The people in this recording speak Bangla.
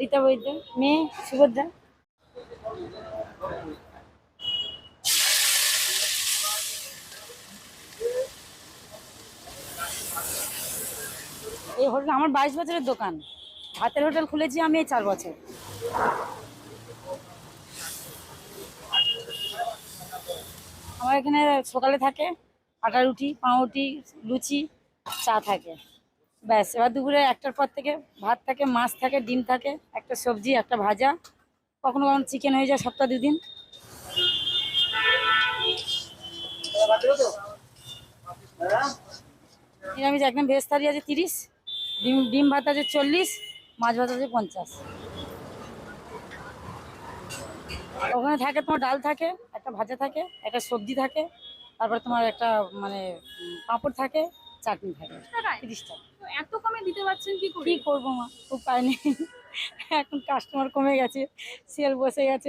রীতা বৈদ্য, মেয়ে, সুভদ্রা। এই হোটেল আমার বাইশ বছরের দোকান। ভাতের হোটেল খুলেছি আমি এই চার বছর। আমার এখানে সকালে থাকে আটা রুটি, পাউরুটি, লুচি, চা থাকে। ব্যাস, এবার দুপুরে একটার পর থেকে ভাত থাকে, মাছ থাকে, ডিম থাকে, একটা সবজি, একটা ভাজা। কখনো কখনো চিকেন হয়ে যায় সপ্তাহ দুদিন। নিরামিষ একদম ভেজ থালি আছে তিরিশ, ডিম ডিম ভাত আছে চল্লিশ, মাছ ভাত আছে পঞ্চাশ। ওখানে থাকে তোমার ডাল থাকে, একটা ভাজা থাকে, একটা সবজি থাকে, তারপরে তোমার একটা মানে পাঁপড় থাকে চাটনি থাকে? তিরিশ টাকা তো এত কমে দিতে পারছেন কি কি করব মা? উপায় নেই। এখন কাস্টমার কমে গেছে সেল বসে গেছে।